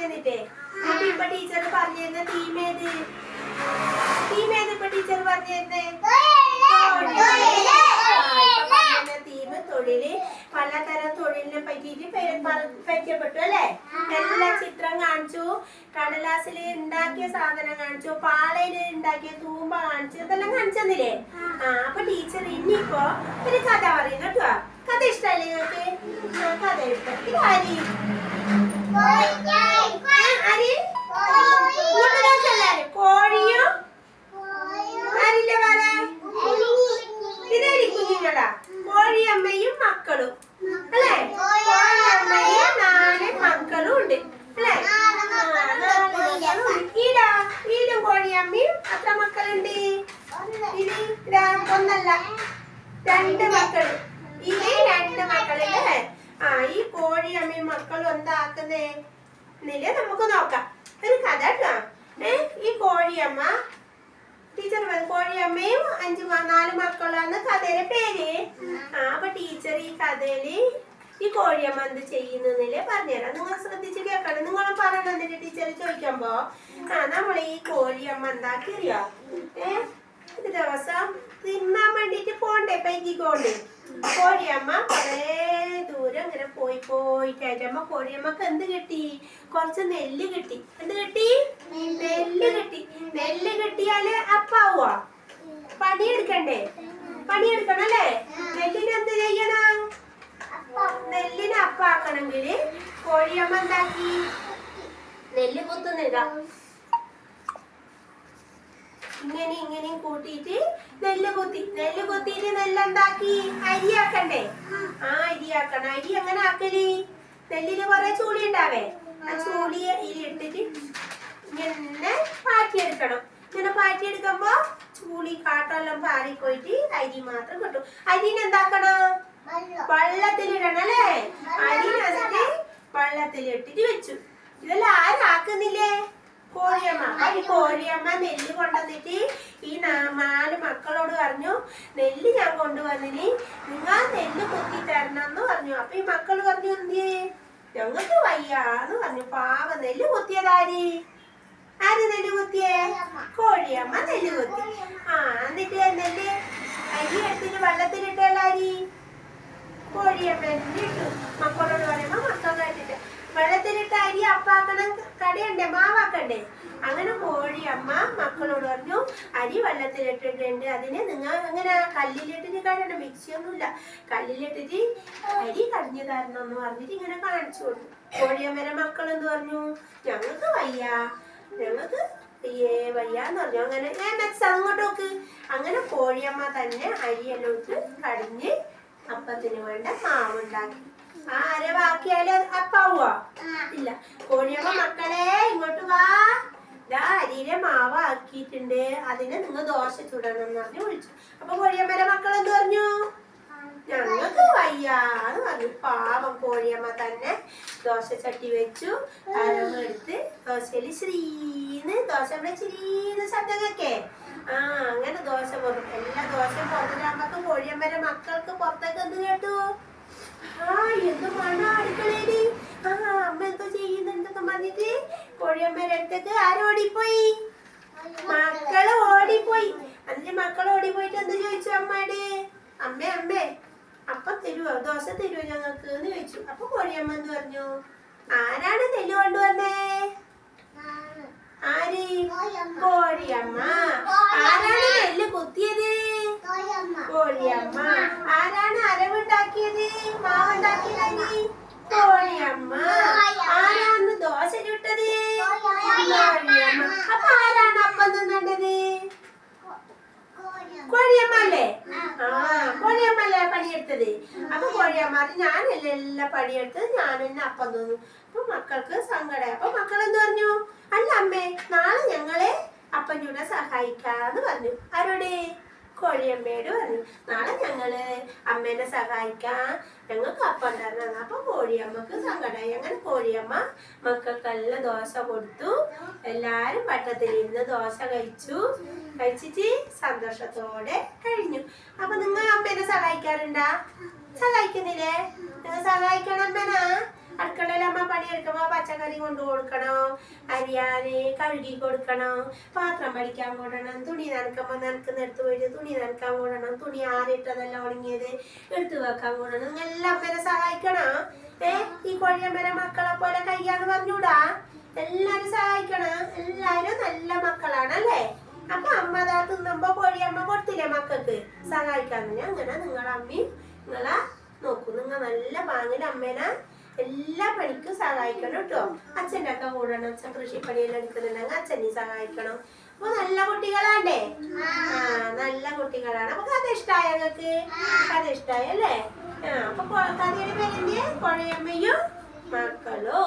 Teacher പലതരം തൊഴിലിനെ പറ്റിയിട്ട് പരിചയപ്പെട്ടു അല്ലേ? എല്ലാ ചിത്രം കാണിച്ചു. കടലാസിൽ ഉണ്ടാക്കിയ സാധനം കാണിച്ചു. പാളയിൽ ഉണ്ടാക്കിയ തൂമ്പ കാണിച്ചു. ഇതെല്ലാം കാണിച്ചെന്നില്ലേ ആ അപ്പൊ ടീച്ചർ ഇനിയിപ്പോ ഒരു കഥ പറയും കേട്ടോ. കഥ ഇഷ്ടല്ലേ നിങ്ങൾക്ക്? കഥ ഇഷ്ടം. കോഴിയും? ആരില്ല പറ? ഇതേടി കുഞ്ഞുങ്ങളാ. കോഴിയമ്മയും മക്കളും. അല്ലേ? കോഴിയമ്മയും നാല് മക്കളും ഉണ്ട്. അല്ലേ. ഈടാ ഈടും കോഴിയമ്മയും അത്ര മക്കളുണ്ട്? ഇത് ഒന്നല്ല രണ്ട് മക്കൾ. ഇത് രണ്ട് മക്കളുണ്ട് ആ ഈ കോഴിയമ്മയും മക്കളും എന്താക്കുന്നേ എന്നില്ല നമുക്ക് നോക്കാം. ഒരു കഥ കേട്ടോ. ഏ ഈ കോഴിയമ്മ ടീച്ചർ കോഴിയമ്മയും അഞ്ചു നാല് മക്കളാണ് കഥയുടെ പേര്. ആ അപ്പൊ ടീച്ചർ ഈ കഥയിൽ ഈ കോഴിയമ്മ എന്ത് ചെയ്യുന്നില്ലേ പറഞ്ഞുതരാം. നിങ്ങൾ ശ്രദ്ധിച്ച് കേൾക്കണം. നിങ്ങൾ പറയണം എന്നിട്ട് ടീച്ചർ ചോദിക്കുമ്പോ. ആ നമ്മൾ ഈ കോഴിയമ്മ എന്താക്കി അറിയോ? ഏ ഒരു ദിവസം തിന്നാൻ വേണ്ടിട്ട് പോണ്ടേ പൈക്കിക്കോണ്ട് കോഴിയമ്മ കുറേ ദൂരം ഇങ്ങനെ പോയി പോയിട്ട് അമ്മ കോഴിയമ്മക്ക് എന്ത് കിട്ടി? കുറച്ച് നെല്ല് കിട്ടി. എന്ത് കിട്ടി? നെല്ല് കിട്ടി. നെല്ല് കിട്ടിയാൽ അപ്പാവുക പണിയെടുക്കണ്ടേ? പണിയെടുക്കണം അല്ലേ? നെല്ലിന് എന്ത് ചെയ്യണം? നെല്ലിന് അപ്പാക്കണമെങ്കിൽ കോഴിയമ്മ എന്താക്കി? നെല്ല് കുത്തുന്നതാ ഇങ്ങനെ ഇങ്ങനെ കൂട്ടിയിട്ട് നെല്ല് കുത്തി നെല്ല് കുത്തിയിട്ട് നെല്ലെന്താക്കി അരിയാക്കണ്ടേ? ആ അരിയാക്കണം. അരി എങ്ങനെ ആക്കൽ? നെല്ലിന് കുറെ ചൂളി ഉണ്ടാവേ ആ ചൂളി ഇട്ടിട്ട് ഇങ്ങനെ പാറ്റിയെടുക്കണം ഇങ്ങനെ പാറ്റിയെടുക്കുമ്പോ ചൂളി കാട്ടെല്ലാം പാറിപ്പോയിട്ട് അരി മാത്രം കിട്ടും. അരിനെ എന്താക്കണം? വെള്ളത്തിലിടണം അല്ലേ അരി വെള്ളത്തിലിട്ടിട്ട് വെച്ചു. ഇതെല്ലാം ആരാക്കുന്നില്ലേ കോഴിയമ്മ ഈ കോഴിയമ്മ നെല്ല് കൊണ്ടുവന്നിട്ട് ഈ നാല് മക്കളോട് പറഞ്ഞു നെല്ല് ഞാൻ കൊണ്ടുവന്നിന്. നിങ്ങൾ നെല്ല് കുത്തി തരണം എന്ന് പറഞ്ഞു. അപ്പൊ ഈ മക്കൾ പറഞ്ഞു എന്ത് ഞങ്ങൾക്ക് വയ്യാന്ന് പറഞ്ഞു. പാവ നെല്ല് കുത്തിയതാരി? ആര് നെല്ല് കുത്തിയേ? കോഴിയമ്മ നെല്ല് കുത്തി. ആ എന്നിട്ട് നെല്ല് അരി എടുത്തിട്ട് വെള്ളത്തിലിട്ടല്ലാരി കോഴിയമ്മ ഇട്ടു. മക്കളോട് പറയുമ്പോ മക്കൾ കേട്ടിട്ട്. വെള്ളത്തിലിട്ട് അരി അപ്പാക്കണം കടയണ്ടേ മാവാക്കണ്ടേ? അങ്ങനെ കോഴി അമ്മ മക്കളോട് പറഞ്ഞു അരി വെള്ളത്തിലിട്ടിട്ടുണ്ട്. അതിനെ നിങ്ങൾ അങ്ങനെ കല്ലിലിട്ടിട്ട് കടണ്ട മിക്സിയൊന്നുമില്ല കല്ലിലിട്ടിട്ട് അരി കടഞ്ഞു തരണം എന്ന് പറഞ്ഞിട്ട് ഇങ്ങനെ കാണിച്ചു കൊടുത്തു. കോഴിയമ്മരെ മക്കൾ എന്ത് പറഞ്ഞു? ഞങ്ങൾക്ക് വയ്യ. ഞങ്ങൾക്ക് അയ്യേ വയ്യാന്ന് പറഞ്ഞു. അങ്ങനെ ഏ മെക്സ് അങ്ങോട്ട് നോക്ക്. അങ്ങനെ കോഴിയമ്മ തന്നെ അരിയെല്ലാം ഇട്ട് കടിഞ്ഞ് അപ്പത്തിന് വേണ്ട മാവുണ്ടാക്കി. ആ അര ബാക്കിയാൽ അപ്പാവുക ഇല്ല. കോഴിയമ്മ മക്കളെ ഇങ്ങോട്ട് വാ. ഇതാ അരിയിലെ മാവ് ആക്കിയിട്ടുണ്ട്. അതിനെ നിങ്ങൾ ദോശ ചുടണം എന്ന് പറഞ്ഞ് വിളിച്ചു. അപ്പൊ കോഴിയമ്മയുടെ മക്കൾ എന്ത് പറഞ്ഞു? ഞങ്ങൾക്ക് വയ്യാന്ന് പറഞ്ഞു. പാവം കോഴിയമ്മ തന്നെ ദോശ ചട്ടി വെച്ചു. അരമെടുത്ത് ദോശയിൽ ശ്രീന്ന് ദോശ ഇവിടെ ശ്രീന്ന് ശബ്ദം കേക്കേ ആ അങ്ങനെ ദോശ പോകും എല്ലാ ദോശയും പുറത്തിട്ടാകുമ്പോ കോഴിയമ്മയുടെ മക്കൾക്ക് പുറത്തേക്ക് എന്ത് കേട്ടു ആ എന്ത് മണ അടുക്കളയിൽ ആ അമ്മ എന്തോ ചെയ്യുന്നുണ്ടെന്ന് പറഞ്ഞിട്ട് കോഴിയമ്മയുടെ അടുത്തേക്ക് ആരോടിപ്പോയി? മക്കൾ ഓടിപ്പോയി. അതിന് മക്കൾ ഓടിപ്പോയിട്ട് എന്ത് ചോദിച്ചു അമ്മയുടെ? അമ്മേ അമ്മേ അപ്പം തരുവോ? ദോശ തരുവോ ഞങ്ങൾക്ക് എന്ന് ചോദിച്ചു. അപ്പൊ കോഴിയമ്മ എന്ന് പറഞ്ഞു? ആരാണ് നെല്ല് കൊണ്ടുവന്നേ? ആര്? കോഴിയമ്മ. ആരാണ് നെല്ല് കുത്തിയത്? കോഴിയമ്മ. ആരാണ് അരവുണ്ടാക്കിയത്? മാവുണ്ടാക്കിയത്? കോഴിയമ്മ. ആരാണ് ദോശ ചുട്ടത്? അപ്പൊ ആരാണ് അപ്പം തിന്നേണ്ടത് കോഴിയമ്മ അല്ലേ ആ കോഴിയമ്മ അല്ലേ പണിയെടുത്തത്? അപ്പൊ കോഴിയമ്മ ഞാനല്ലേ എല്ലാം പണിയെടുത്തത്? ഞാൻ തന്നെ അപ്പം തോന്നു. അപ്പൊ മക്കൾക്ക് സങ്കടം. അപ്പൊ മക്കൾ എന്ത് പറഞ്ഞു? അല്ല അമ്മേ നാളെ ഞങ്ങളെ അപ്പൻ ചൂടെ സഹായിക്കാന്ന് പറഞ്ഞു. ആരോടെ? കോഴിയമ്മയോട് പറഞ്ഞു നാളെ ഞങ്ങൾ അമ്മേനെ സഹായിക്കാം ഞങ്ങൾക്ക് അപ്പം ഉണ്ടായിരുന്നു അപ്പൊ കോഴിയമ്മക്ക് സങ്കടമായി അങ്ങനെ കോഴിയമ്മ മക്കൾക്കെല്ലാം ദോശ കൊടുത്തു. എല്ലാരും വട്ടത്തിലിരുന്ന് ദോശ കഴിച്ചു. കഴിച്ചിട്ട് സന്തോഷത്തോടെ കഴിഞ്ഞു. അപ്പൊ നിങ്ങൾ അമ്മേനെ സഹായിക്കാറുണ്ടാ? സഹായിക്കുന്നില്ലേ? നിങ്ങൾ സഹായിക്കണം അമ്മേനാ. അടുക്കളയിൽ അമ്മ പച്ചക്കറി കൊണ്ടു കൊടുക്കണോ അരിയാന് കഴുകി കൊടുക്കണോ പാത്രം പഠിക്കാൻ പോടണം തുണി നനക്കുമ്പോ നനക്കുന്നിടത്ത് പോയിട്ട് തുണി നനക്കാൻ പോടണം തുണി ആറിട്ടതെല്ലാം ഉണങ്ങിയത് എടുത്തു വെക്കാൻ പോടണം നിങ്ങളെല്ലാം പേരെ സഹായിക്കണം? ഏ ഈ കൊഴിയമ്പരെ മക്കളെ പോലെ കയ്യാന്ന് പറഞ്ഞൂടാ. എല്ലാരും സഹായിക്കണം? എല്ലാരും നല്ല മക്കളാണ് അല്ലേ അപ്പൊ അമ്മ അതാ തിന്നുമ്പോ കോഴിയമ്മ കൊടുത്തില്ലേ മക്കൾക്ക്? സഹായിക്കാൻ. അങ്ങനെ നിങ്ങളെ അമ്മയും നിങ്ങളെ നോക്കൂ. നിങ്ങൾ നല്ല പാങ്ങിന് അമ്മേനെ എല്ലാ പണിക്കും സഹായിക്കണം കേട്ടോ. അച്ഛന്റെ ഒക്കെ കൂടണം അച്ഛൻ കൃഷിപ്പണിയെല്ലാം എടുക്കുന്നുണ്ടെങ്കിൽ അച്ഛനെയും സഹായിക്കണം. അപ്പൊ നല്ല കുട്ടികളാണ്ടേ ആ. നല്ല കുട്ടികളാണ്. അപ്പൊ കഥ ഇഷ്ടായ നിങ്ങൾക്ക്? കഥ ഇഷ്ടായല്ലേ ആ അപ്പൊ കഥയുടെ പേരെന്തിയെ? കൊഴയമ്മയും മക്കളും.